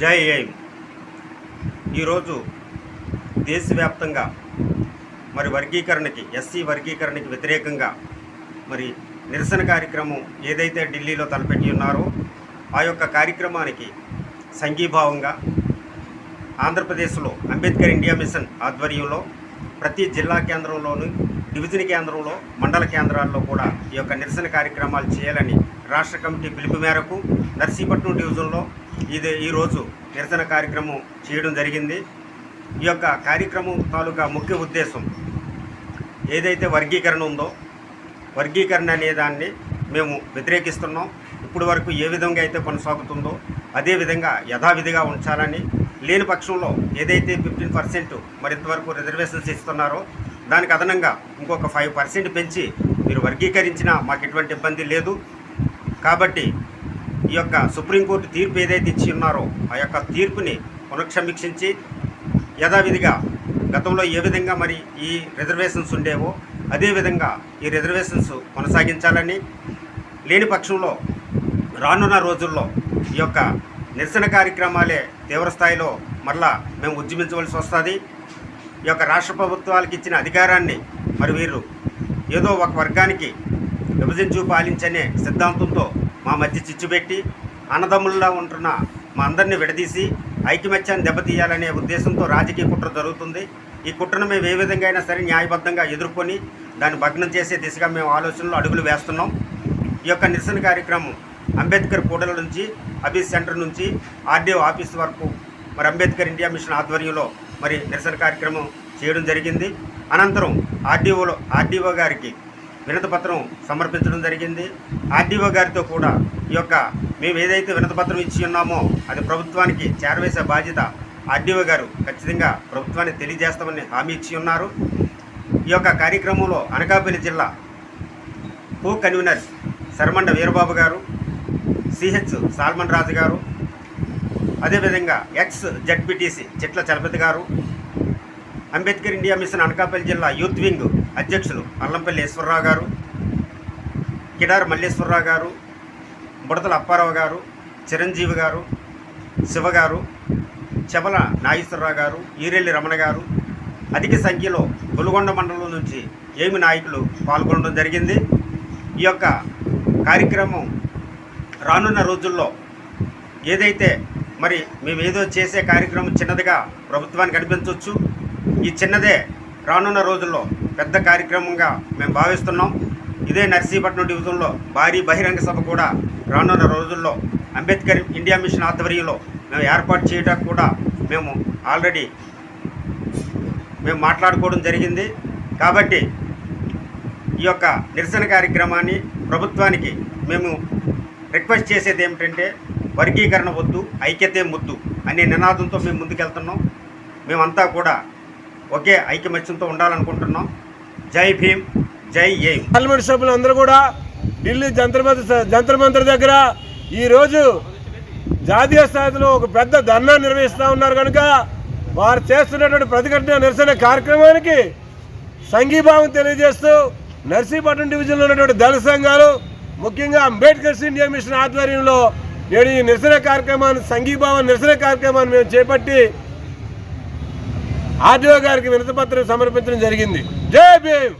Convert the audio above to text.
జై ఏం. ఈరోజు దేశవ్యాప్తంగా మరి వర్గీకరణకి ఎస్సీ వర్గీకరణకి వ్యతిరేకంగా మరి నిరసన కార్యక్రమం ఏదైతే ఢిల్లీలో తలపెట్టి ఉన్నారో ఆ యొక్క కార్యక్రమానికి సంఘీభావంగా ఆంధ్రప్రదేశ్లో అంబేద్కర్ ఇండియా మిషన్ ఆధ్వర్యంలో ప్రతి జిల్లా కేంద్రంలోను డివిజన్ కేంద్రంలో మండల కేంద్రాల్లో కూడా ఈ యొక్క నిరసన కార్యక్రమాలు చేయాలని రాష్ట్ర కమిటీ పిలుపు మేరకు నర్సీపట్నం డివిజన్లో ఇది ఈరోజు నిరసన కార్యక్రమం చేయడం జరిగింది. ఈ యొక్క కార్యక్రమం తాలూకా ముఖ్య ఉద్దేశం ఏదైతే వర్గీకరణ ఉందో వర్గీకరణ అనే దాన్ని మేము వ్యతిరేకిస్తున్నాం. ఇప్పటి వరకు ఏ విధంగా అయితే కొనసాగుతుందో అదే విధంగా యథావిధిగా ఉంచాలని లేని పక్షంలో ఏదైతే ఫిఫ్టీన్ పర్సెంట్ మరింతవరకు రిజర్వేషన్స్ ఇస్తున్నారో దానికి అదనంగా ఇంకొక ఫైవ్ పర్సెంట్ పెంచి మీరు వర్గీకరించినా మాకు ఎటువంటి ఇబ్బంది లేదు. కాబట్టి ఈ యొక్క సుప్రీంకోర్టు తీర్పు ఏదైతే ఇచ్చి ఉన్నారో ఆ యొక్క తీర్పుని పునఃసమీక్షించి యథావిధిగా గతంలో ఏ విధంగా మరి ఈ రిజర్వేషన్స్ ఉండేవో అదేవిధంగా ఈ రిజర్వేషన్స్ కొనసాగించాలని లేని పక్షంలో రానున్న రోజుల్లో ఈ యొక్క నిరసన కార్యక్రమాలే తీవ్రస్థాయిలో మరలా మేము ఉద్యమించవలసి వస్తుంది. ఈ యొక్క రాష్ట్ర ప్రభుత్వాలకు ఇచ్చిన అధికారాన్ని మరి వీరు ఏదో ఒక వర్గానికి విభజించు పాలించనే సిద్ధాంతంతో మా మధ్య చిచ్చుపెట్టి అన్నదమ్ముల్లా ఉంటున్న మా అందరినీ విడదీసి ఐకమత్యాన్ని దెబ్బతీయాలనే ఉద్దేశంతో రాజకీయ కుట్ర జరుగుతుంది. ఈ కుట్రను మేము ఏ విధంగా అయినా సరే న్యాయబద్ధంగా ఎదుర్కొని దాన్ని భగ్నం చేసే దిశగా మేము ఆలోచనలో అడుగులు వేస్తున్నాం. ఈ యొక్క నిరసన కార్యక్రమం అంబేద్కర్ కూడల నుంచి అబీస్ సెంటర్ నుంచి ఆర్డీఓ ఆఫీస్ వరకు మరి అంబేద్కర్ ఇండియా మిషన్ ఆధ్వర్యంలో మరి నిరసన కార్యక్రమం చేయడం జరిగింది. అనంతరం ఆర్డీఓలో ఆర్డీఓ గారికి వినతపత్రం సమర్పించడం జరిగింది. ఆర్డీఓ గారితో కూడా ఈ యొక్క మేము ఏదైతే వినతపత్రం ఇచ్చి ఉన్నామో అది ప్రభుత్వానికి చేరవేసే బాధ్యత ఆర్డీఓ గారు ఖచ్చితంగా ప్రభుత్వాన్ని తెలియజేస్తామని హామీ ఇచ్చి ఉన్నారు. ఈ యొక్క కార్యక్రమంలో అనకాపల్లి జిల్లా కో కన్వీనర్స్ శర్మండ వీరబాబు గారు సిహెచ్ సాల్మన్ రాజు గారు అదేవిధంగా ఎక్స్ జడ్పీటీసీ చిట్ల చలపతి గారు అంబేద్కర్ ఇండియా మిషన్ అనకాపల్లి జిల్లా యూత్ వింగ్ అధ్యక్షులు అల్లంపల్లి ఈశ్వరరావు గారు కిడార్ మల్లేశ్వరరావు గారు బుడతల అప్పారావు గారు చిరంజీవి గారు శివ గారు చెబల నాగేశ్వరరావు గారు ఈరెల్లి రమణ గారు అధిక సంఖ్యలో గులగొండ మండలం నుంచి ఏమి నాయకులు పాల్గొనడం జరిగింది. ఈ యొక్క కార్యక్రమం రానున్న రోజుల్లో ఏదైతే మరి మేము ఏదో చేసే కార్యక్రమం చిన్నదిగా ప్రభుత్వానికి అనిపించవచ్చు. ఈ చిన్నదే రానున్న రోజుల్లో పెద్ద కార్యక్రమంగా మేము భావిస్తున్నాం. ఇదే నర్సీపట్నం డివిజన్లో భారీ బహిరంగ సభ కూడా రానున్న రోజుల్లో అంబేద్కర్ ఇండియా మిషన్ ఆధ్వర్యంలో మేము ఏర్పాటు చేయడానికి కూడా మేము ఆల్రెడీ మేము మాట్లాడుకోవడం జరిగింది. కాబట్టి ఈ యొక్క నిరసన కార్యక్రమాన్ని ప్రభుత్వానికి మేము రిక్వెస్ట్ చేసేది ఏమిటంటే వర్గీకరణ వద్దు ఐక్యతే ముద్దు అనే నినాదంతో మేము ముందుకెళ్తున్నాం. మేమంతా కూడా ఒకే ఐకమత్యంతో ఉండాలనుకుంటున్నాం. జై భీమ్ జై ఏం. పార్లమెంట్ సభ్యులు అందరూ కూడా ఢిల్లీ జంతర్ జంతర్ మంతర్ దగ్గర ఈరోజు జాతీయ స్థాయిలో ఒక పెద్ద ధర్నా నిర్వహిస్తూ ఉన్నారు కనుక వారు చేస్తున్నటువంటి ప్రతిఘటన నిరసన కార్యక్రమానికి సంఘీభావం తెలియజేస్తూ నర్సీపట్నం డివిజన్లో ఉన్నటువంటి దళ సంఘాలు ముఖ్యంగా అంబేద్కర్ ఇండియా మిషన్ ఆధ్వర్యంలో నేడు ఈ నిరసన కార్యక్రమాన్ని సంఘీభావం నిరసన కార్యక్రమాన్ని మేము చేపట్టి ఆర్డీఓ గారికి వినతిపత్రం సమర్పించడం జరిగింది. జై భీమ్